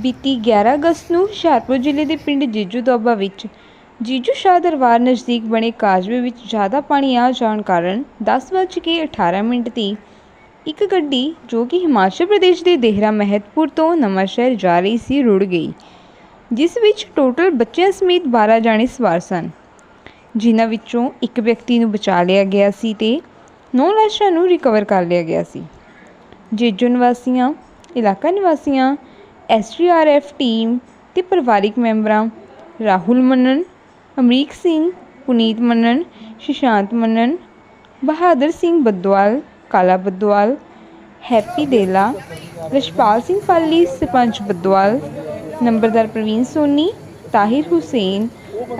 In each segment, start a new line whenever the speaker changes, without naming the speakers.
ਬੀਤੀ 11 ਅਗਸਤ ਨੂੰ ਹੁਸ਼ਿਆਰਪੁਰ ਜ਼ਿਲ੍ਹੇ ਦੇ ਪਿੰਡ ਜੀਜੂ ਦੋਬਾ ਵਿੱਚ ਜੀਜੂ ਸ਼ਾਹ ਦਰਬਾਰ ਨਜ਼ਦੀਕ ਬਣੇ ਕਾਜਵੇ ਵਿੱਚ ਜ਼ਿਆਦਾ ਪਾਣੀ ਆ ਜਾਣ ਕਾਰਨ 10:18 ਮਿੰਟ ਤੇ ਇੱਕ ਗੱਡੀ ਜੋ ਕਿ ਹਿਮਾਚਲ ਪ੍ਰਦੇਸ਼ ਦੇ ਦੇਹਰਾ ਮਹਿਤਪੁਰ ਤੋਂ ਨਵਾਂਸ਼ਹਿਰ ਜਾ ਰਹੀ ਸੀ ਰੁੜ ਗਈ, ਜਿਸ ਵਿੱਚ ਟੋਟਲ ਬੱਚਿਆਂ ਸਮੇਤ 12 ਜਾਣੇ ਸਵਾਰ ਸਨ। ਜਿਨ੍ਹਾਂ ਵਿੱਚੋਂ ਇੱਕ ਵਿਅਕਤੀ ਨੂੰ ਬਚਾ ਲਿਆ ਗਿਆ ਸੀ ਤੇ 9 ਲਾਸ਼ਾਂ ਨੂੰ ਰਿਕਵਰ ਕਰ ਲਿਆ ਗਿਆ ਸੀ। ਜੇਜੂ ਨਿਵਾਸੀਆਂ, ਇਲਾਕਾ ਨਿਵਾਸੀਆਂ ਐਸਡੀਆਰਐਫ ਟੀਮ ਤੇ ਪਰਿਵਾਰਿਕ ਮੈਂਬਰਾਂ ਰਾਹੁਲ ਮੰਨਣ, ਅਮਰੀਕ ਸਿੰਘ, ਪੁਨੀਤ ਮੰਨਣ, ਸ਼ਸ਼ਾਂਤ ਮੰਨਣ, ਬਹਾਦਰ ਸਿੰਘ ਬੱਦਵਾਲ, ਕਾਲਾ ਬੱਦਵਾਲ, ਹੈਪੀ ਦੇਲਾ ਰਸ਼ਪਾਲ ਸਿੰਘ ਪਾਲੀ, ਸਰਪੰਚ ਬੱਦਵਾਲ, ਨੰਬਰਦਾਰ ਪ੍ਰਵੀਨ ਸੋਨੀ, ਤਾਹਿਰ ਹੁਸੈਨ,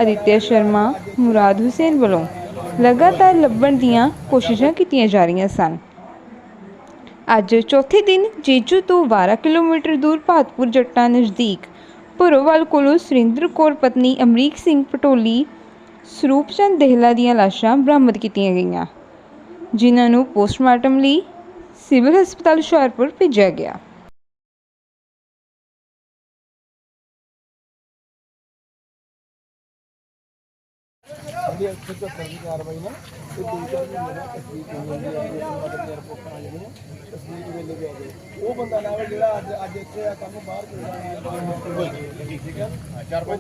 ਅਦਿੱਤਿਆ ਸ਼ਰਮਾ, ਮੁਰਾਦ ਹੁਸੈਨ ਵੱਲੋਂ ਲਗਾਤਾਰ ਲੱਭਣ ਦੀਆਂ ਕੋਸ਼ਿਸ਼ਾਂ ਕੀਤੀਆਂ ਜਾ ਰਹੀਆਂ ਸਨ। ਅੱਜ ਚੌਥੇ ਦਿਨ ਜੇਜੂ ਤੋਂ 12 ਕਿਲੋਮੀਟਰ ਦੂਰ ਭਾਤਪੁਰ ਜੱਟਾਂ ਨਜ਼ਦੀਕ। ਭੁਰੋਵਾਲ ਕੋਲੋਂ ਸੁਰਿੰਦਰ ਕੌਰ ਪਤਨੀ ਅਮਰੀਕ ਸਿੰਘ ਪਟੋਲੀ ਸਰੂਪ ਚੰਦ ਦੇਹਲਾ ਦੀਆਂ ਲਾਸ਼ਾਂ ਬਰਾਮਦ ਕੀਤੀਆਂ ਗਈਆਂ, ਜਿਨ੍ਹਾਂ ਨੂੰ ਪੋਸਟਮਾਰਟਮ ਲਈ ਸਿਵਲ ਹਸਪਤਾਲ ਹੁਸ਼ਿਆਰਪੁਰ ਭੇਜਿਆ ਗਿਆ।
ਜਿਹੜੀ ਇੱਥੇ ਤੋਂ ਕਰਨੀ ਕਾਰਵਾਈ ਨਾ ਇਹ ਦੋ ਚਾਰ ਮਹੀਨੇ ਦਾ ਤਸਦੀਕ ਹੋ ਜਾਂਦੀ ਹੈ ਜਿਹੜੀ ਮਦਦ ਦੇ ਰਿਪੋਰਟਾਂ ਆ ਜਿਹੜੀਆਂ ਤਸਦੀਕ ਵੇਲੇ ਵੀ ਆ ਗਏ ਉਹ ਬੰਦਾ ਨਾ ਜਿਹੜਾ ਅੱਜ ਅੱਜ ਇੱਥੇ ਆ ਕੰਮ ਬਾਹਰ ਚਲ ਹੈ ਠੀਕ ਹੈ? ਚਾਰ ਪੰਜ